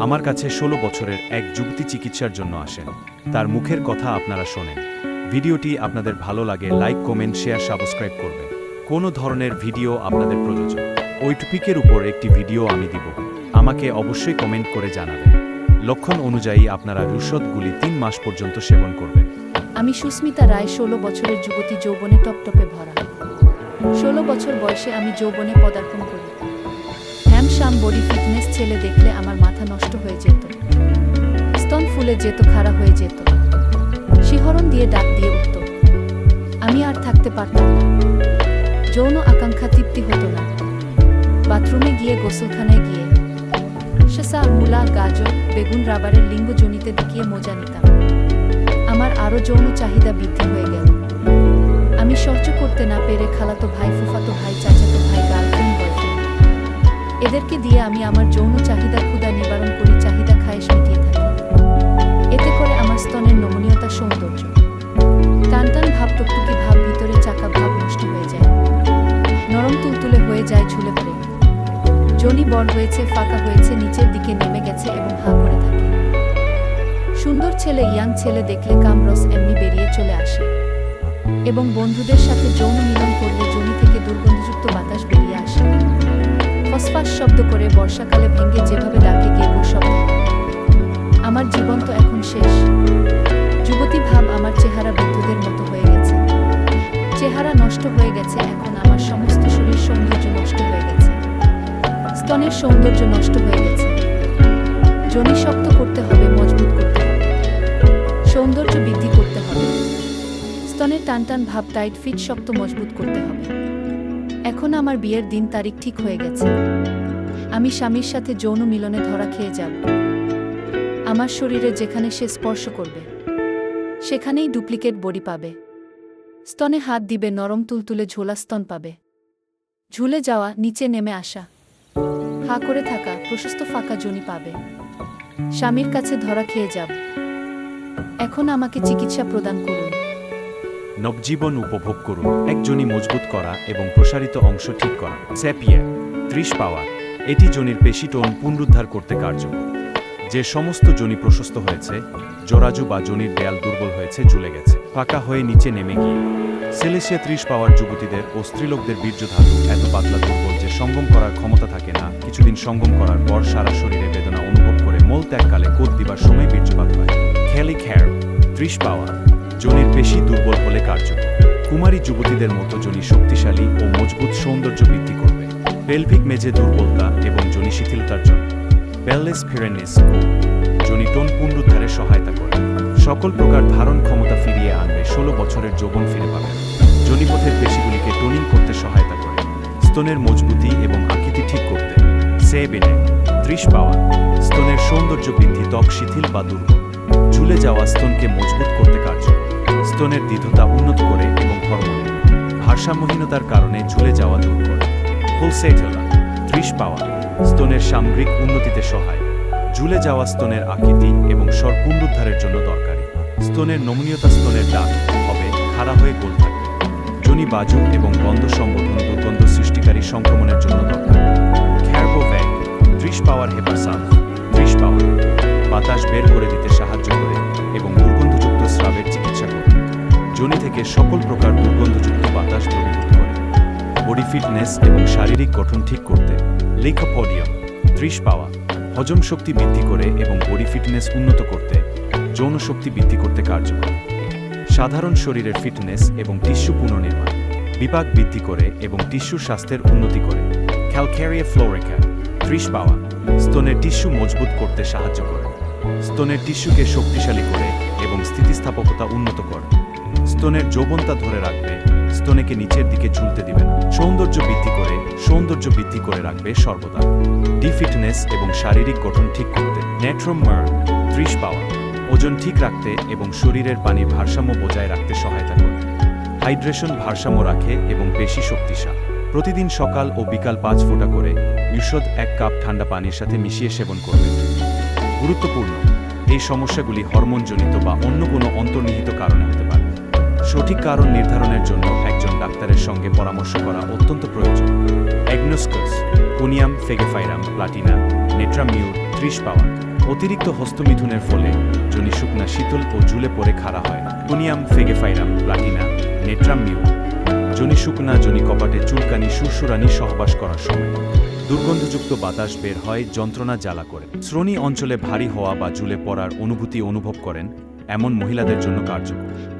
আমার কাছে ষোলো বছরের এক যুবতী চিকিৎসার জন্য আসেন। তার মুখের কথা আপনারা শোনেন। ভিডিওটি আপনাদের ভালো লাগে, লাইক, কমেন্ট, শেয়ার, সাবস্ক্রাইব করবেন। কোনো ধরনের ভিডিও আপনাদের প্রয়োজন। ওই টপিকের উপর একটি ভিডিও আমি দিব। আমাকে অবশ্যই কমেন্ট করে জানাবেন। লক্ষণ অনুযায়ী আপনারা রুষদগুলি তিন মাস পর্যন্ত সেবন করবেন। আমি সুস্মিতা রায়, ষোলো বছরের যুবতী যৌবনে টপটপে ভরা। ষোলো বছর বয়সে আমি যৌবনে পদার্পণ করি। হ্যাম বডি ফিটনেস ছেলে দেখলে আমার মাথা নষ্ট হয়ে যেত। স্তন ফুলে যেত, খাড়া হয়ে যেত। শিহরণ দিয়ে ডাক দিয়ে উঠত। আমি আর থাকতে পারতাম না। যৌন আকাঙ্ক্ষা তৃপ্তি হতো না। বাথরুমে গিয়ে, গোসলখানায় গিয়ে। শেষা মূলা, গাজর, বেগুন, রাবারের লিঙ্গজনিতে দেখিয়ে মজা নিতাম। আমার আরও যৌন চাহিদা বৃদ্ধি হয়ে গেল। আমি সহ্য করতে না পেরে খালাতো ভাই, ফুফাতো ভাই, চাচাতো ভাই এদেরকে দিয়ে আমি আমার যৌন চাহিদা ক্ষুদা নিবারণ করি চাহিদা খায়েশ মিটিয়ে থাকি। এতে করে আমার স্তনের নমনীয়তা সৌন্দর্য। টান টান ভাব টুকটুকি ভাব ভিতরে চাকা ভাব নষ্ট হয়ে যায়। নরম তুলতুলে হয়ে যায় ঝুলে পড়ে। জনি বড় হয়েছে, ফাঁকা হয়েছে, নিচের দিকে নেমে গেছে এবং হা করে থাকে। সুন্দর ছেলে, ইয়াং ছেলে দেখলে কামরস এমনি বেরিয়ে চলে আসে। এবং বন্ধুদের সাথে যৌন মিলন করলে জমি থেকে দুর্গন্ধযুক্ত বাতাস আসে ফসফাস শব্দ করে বর্ষাকালে ভেঙে যেভাবে ডাকে গেগো শব্দ আমার জীবন তো এখন শেষ। যুবতী ভাব আমার চেহারা বৃদ্ধদের মতো হয়ে গেছে। চেহারা নষ্ট হয়ে গেছে, এখন আমার সমস্ত শরীর সৌন্দর্য নষ্ট হয়ে গেছে। স্তনের সৌন্দর্য নষ্ট হয়ে গেছে। জমি শক্ত করতে হবে, মজবুত করতে হবে। সৌন্দর্য বৃদ্ধি করতে হবে। স্তনের টান টান ভাব টাইট ফিট শক্ত মজবুত করতে হবে। এখন আমার বিয়ের দিন তারিখ ঠিক হয়ে গেছে। আমি স্বামীর সাথে যৌন মিলনে ধরা খেয়ে যাব। আমার শরীরে যেখানে সে স্পর্শ করবে, সেখানেই ডুপ্লিকেট বডি পাবে। স্তনে হাত দিবে, নরম তুলতুলে ঝোলা স্তন পাবে। ঝুলে যাওয়া, নিচে নেমে আসা। হা করে থাকা, প্রশস্ত ফাঁকা জনি পাবে। স্বামীর কাছে ধরা খেয়ে যাব। এখন আমাকে চিকিৎসা প্রদান করুন। নবজীবন উপভোগ করুন। একজনই মজবুত করা এবং প্রসারিত অংশ ঠিক করা। স্যাপিয়া ত্রিশ পাওয়ার এটি জনির পেশি টোন পুনরুদ্ধার করতে কার্যকর। যে সমস্ত জনি প্রশস্ত হয়েছে, জরাজু বা জনির দেয়াল দুর্বল হয়েছে ঝুলে গেছে। ফাঁকা হয়ে নিচে নেমে গিয়ে। সেলেসিয়া ত্রিশ পাওয়ার যুবতীদের ও স্ত্রীলোকদের বীর্যধাতু এত পাতলা দুর্বল যে সঙ্গম করার ক্ষমতা থাকে না। কিছুদিন সঙ্গম করার পর সারা শরীরে বেদনা অনুভব করে মল ত্যাগকালে কোদ দিবার সময় বীর্যপাত হয়। খেলি খ্যার, ত্রিশ পাওয়ার জনির পেশি দুর্বল হলে কার্যকর। কুমারী যুবতীদের মতো জনি শক্তিশালী ও মজবুত সৌন্দর্য বৃদ্ধি করবে। পেলভিক মেঝে দুর্বলতা এবং জনি শিথিলতার জন্য। বেললেস ফিরেনিস ও জনি টোন পুনরুদ্ধারে সহায়তা করে। সকল প্রকার ধারণ ক্ষমতা ফিরিয়ে আনবে ষোলো বছরের যৌবন ফিরে পাবে। জনিপথের পেশিগুলিকে টোনিং করতে সহায়তা করে। স্তনের মজবুতি এবং আকৃতি ঠিক করতে। সে বেনে ত্রিশ পাওয়া। স্তনের সৌন্দর্য বৃদ্ধি ত্বক শিথিল বা দুর্বল। ঝুলে যাওয়া স্তনকে মজবুত করতে কার্য স্তনের দৃঢ়তা উন্নত করে এবং হরমোনে ভারসাম্যহীনতার কারণে ঝুলে যাওয়া দূর করে। হোলসেটেলা ত্রিশ পাওয়া, স্তনের সামগ্রিক উন্নতিতে সহায়। ঝুলে যাওয়া স্তনের আকৃতি এবং স্বর পুনরুদ্ধারের জন্য দরকারি। স্তনের নমনীয়তা স্তনের ডাক হবে খাড়া হয়ে গোল থাকবে। জনি বাজু এবং গন্ধ সংগঠন দুর্গন্ধ সৃষ্টিকারী সংক্রমণের জন্য দরকার। খ্যারবোভ্যাগ ত্রিশ পাওয়ার হেপারসাল ত্রিশ পাওয়ার। বাতাস বের করে দিতে সাহায্য করে। সকল প্রকার দুর্গন্ধযুক্ত বাতাস দ্রবীভূত করে। বডি ফিটনেস এবং শারীরিক গঠন ঠিক করতে লিকোপোডিয়াম ত্রিশ পাওয়া, হজম শক্তি বৃদ্ধি করে এবং বডি ফিটনেস উন্নত করতে যৌন শক্তি বৃদ্ধি করতে কার্যকর। সাধারণ শরীরের ফিটনেস এবং টিস্যু পুনর্নির্মাণ বিপাক বৃদ্ধি করে এবং টিস্যুর স্বাস্থ্যের উন্নতি করে। ক্যালক্যারিয়া ফ্লোরেকা, ত্রিশ পাওয়া, স্তনের টিস্যু মজবুত করতে সাহায্য করে। স্তনের টিস্যুকে শক্তিশালী করে এবং স্থিতিস্থাপকতা উন্নত করে। স্তনের যৌবনতা ধরে রাখবে, স্তনেকে নিচের দিকে ঝুলতে দিবে না। সৌন্দর্য বৃদ্ধি করে, সৌন্দর্য বৃদ্ধি করে রাখবে সর্বদা। ডি ফিটনেস এবং শারীরিক গঠন ঠিক করতে নেট্রোম মার ত্রিশ পাওয়া, ওজন ঠিক রাখতে এবং শরীরের পানির ভারসাম্য বজায় রাখতে সহায়তা করে। হাইড্রেশন ভারসাম্য রাখে এবং বেশি শক্তিশাল। প্রতিদিন সকাল ও বিকাল পাঁচ ফোঁটা করে ঈষদ এক কাপ ঠান্ডা পানির সাথে মিশিয়ে সেবন করবে। গুরুত্বপূর্ণ, এই সমস্যাগুলি হরমোনজনিত বা অন্য কোনো অন্তর্নিহিত কারণে সঠিক কারণ নির্ধারণের জন্য একজন ডাক্তারের সঙ্গে পরামর্শ করা অত্যন্ত প্রয়োজন। অ্যাগনোস্কাস কোনিয়াম ফেগেফাইরাম প্লাটিনা নেট্রামিউর ত্রিশ পাওয়ার। অতিরিক্ত হস্তমিথুনের ফলে জনি শুকনা শীতল ও ঝুলে পড়ে খাড়া হয়। টুনিয়াম ফেগেফাইরাম প্লাটিনা নেট্রাম মিউ জনি শুকনা, জনি কপাটে চুলকানি, সুরসুরানি সহবাস করার সময়। দুর্গন্ধযুক্ত বাতাস বের হয়, যন্ত্রণা জ্বালা করে। শ্রোণী অঞ্চলে ভারী হওয়া বা জুলে পড়ার অনুভূতি অনুভব করেন এমন মহিলাদের জন্য কার্যকর।